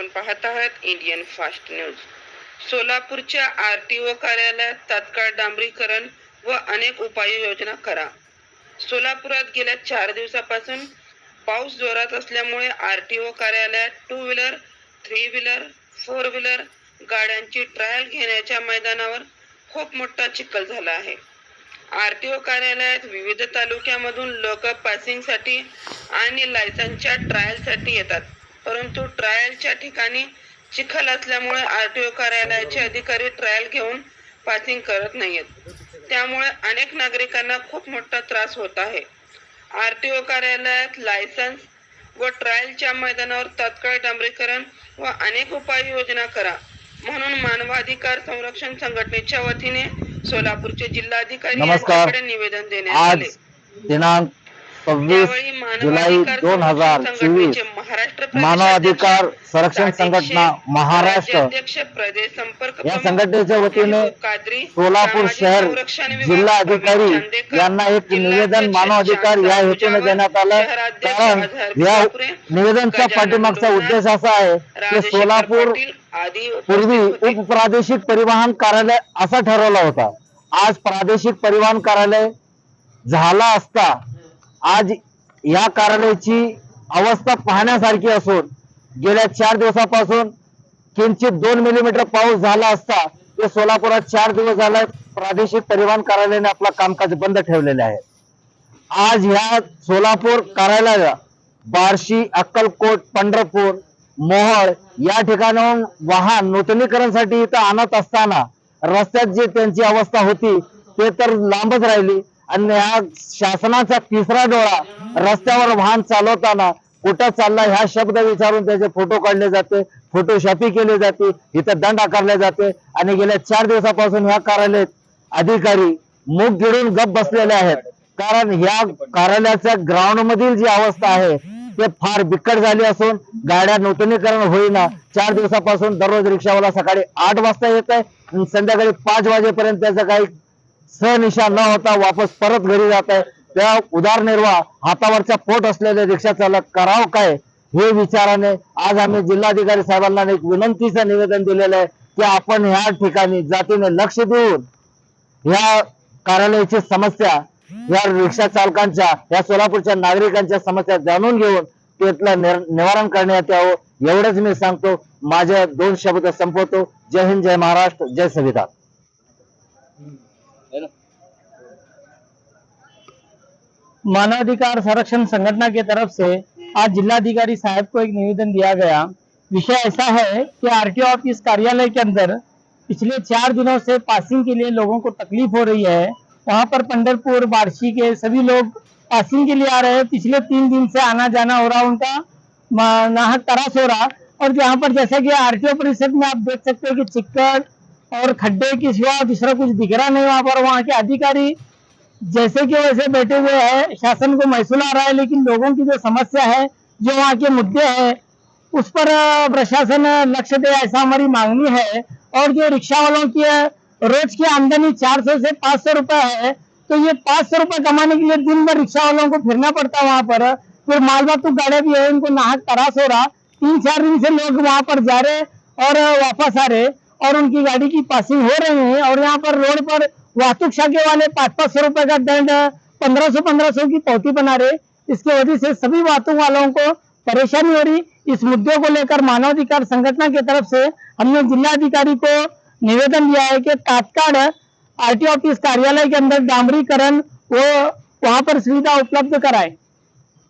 आपण पाहत आहात इंडियन फास्ट न्यूज. सोलापूरच्या आर टी ओ कार्यालयात तात्काळ डांबरीकरण व अनेक उपाययोजना करा. सोलापुरात गेल्या चार दिवसापासून पाऊस जोरात असल्यामुळे आर टी ओ कार्यालयात two wheeler three wheeler four wheeler गाड्यांची ट्रायल घेण्याच्या मैदानावर खूप मोठा चिखल झाला आहे. आर टी ओ कार्यालयात विविध तालुक्यामधून लोक पासिंगसाठी आणि लायसनच्या ट्रायलसाठी येतात. परंतु ट्रायलच्या ठिकाणी चिखल असल्यामुळे आर टी ओ कार्यालयाचे अधिकारी ट्रायल घेऊन पासिंग करत नाहीत त्यामुळे अनेक नागरिकांना खूप मोठा त्रास होत आहे. आर टी ओ कार्यालयात लायसन्स व ट्रायलच्या मैदानावर तात्काळ डांबरीकरण व अनेक उपाययोजना करा. म्हणून मानवाधिकार संरक्षण संघटनेच्या वतीने सोलापूरचे जिल्हाधिकारी निवेदन देण्यात आले. दिनांक सव्वीस जुलै दोन हजार चोवीस मानवाधिकार संरक्षण संघटना महाराष्ट्र या संघटनेच्या वतीने सोलापूर शहर जिल्हा अधिकारी यांना एक निवेदन मानवाधिकार या हेतूने देण्यात आलं कारण या बिजापुरे, निवेदनचा गजानन पाठीमागचा उद्देश असा आहे की सोलापूर पूर्वी. उपप्रादेशिक परिवहन कार्यालय असा ठरवला होता आज प्रादेशिक परिवहन कार्यालय झाला असता आज या कार्यालयाची अवस्था पाहण्यासारखी असून गेल्या चार दिवसापासून किंचित दोन मिलीमीटर पाऊस झाला असता ते सोलापुरात चार दिवस झाला प्रादेशिक परिवहन कार्यालयाने आपला कामकाज बंद ठेवलेले आहे. आज ह्या सोलापूर कार्यालयाला बार्शी अक्कलकोट पंढरपूर मोहळ या ठिकाणाहून वाहन नूतनीकरणसाठी इथं आणत असताना रस्त्यात जी त्यांची अवस्था होती ते तर लांबच राहिली. आणि या शासनाचा तिसरा डोळा रस्त्यावर वाहन चालवताना कुठं चालला ह्या शब्द विचारून त्याचे फोटो काढले जाते फोटोशॉपी केली जाते इथं दंड आकारले जाते. आणि गेल्या चार दिवसापासून ह्या कार्यालयात अधिकारी मुख गिळून गप बसलेले आहेत. कारण ह्या कार्यालयाच्या ग्राउंड मधील जी अवस्था आहे ते फार बिकट झाली असून गाड्या नूतनीकरण होईना. चार दिवसापासून दररोज रिक्षावाला सकाळी आठ वाजता येत आहे संध्याकाळी पाच वाजेपर्यंत त्याचं काही सहनिशा न होता वापस परत घरी जात आहे. त्या उदारनिर्वाह हातावरच्या पोट असलेले रिक्षा चालक करावं काय हे विचाराने आज आम्ही जिल्हाधिकारी साहेबांना एक विनंतीचं निवेदन दिलेलं आहे की आपण ह्या ठिकाणी जातीने लक्ष देऊन ह्या कार्यालयाची समस्या या रिक्षा चालकांच्या या सोलापूरच्या नागरिकांच्या समस्या जाणून घेऊन त्यातलं निवारण करण्यात यावं एवढंच मी सांगतो. माझे दोन शब्द संपवतो. जय हिंद जय महाराष्ट्र जय संविधान. मानवाधिकार संरक्षण संगठना के तरफ़ से आज जिलाधिकारी साहब को एक निवेदन दिया गया। विषय ऐसा है कि आरटीओ ऑफ़िस कार्यालय के अंदर पिछले चार दिनों से पासिंग के लिए लोगों को तकलीफ़ हो रही है। वहाँ पर पंडरपुर बारसी के सभी लोग पासिंग के लिए आ रहे हैं। पिछले तीन दिन से आना जाना हो रहा, उनका नाहक तरास हो रहा। और यहाँ पर जैसा कि आरटीओ परिषद में आप देख सकते हो कि चिक्कड़ और खड्डे के सिवा दूसरा कुछ दिख रहा नहीं वहाँ पर। वहाँ के अधिकारी जैसे कि वैसे बैठे हुए हैं, शासन को महसूल आ रहा है, लेकिन लोगों की जो समस्या है, जो वहाँ के मुद्दे हैं, उस पर प्रशासन लक्ष्य दे, ऐसा हमारी मांगनी है। और जो रिक्शा वालों की रोज की आमदनी 400 से 500 रुपए है तो ये 500 रुपए कमाने के लिए दिन भर रिक्शा वालों को फिरना पड़ता है वहाँ पर। फिर माल वाहतूक गाड़ियाँ भी है उनको नाहक तरास हो रहा। तीन चार दिन से लोग वहाँ पर जा रहे और वापस आ रहे और उनकी गाड़ी की पासिंग हो रही है और यहाँ पर रोड पर वाहतूक शाखे वाले पाँच पाँच सौ रुपए का दंड, पंद्रह सौ पंद्रह सौ की पौती बना रहे। इसके वजह से सभी वाहतूक वालों को परेशानी हो रही। इस मुद्दे को लेकर मानवाधिकार संगठन की तरफ़ से हमने जिला अधिकारी को निवेदन दिया है कि तात्काल आरटीओ ऑफ़िस कार्यालय के अंदर डामरीकरण वो वहाँ पर सुविधा उपलब्ध कराए।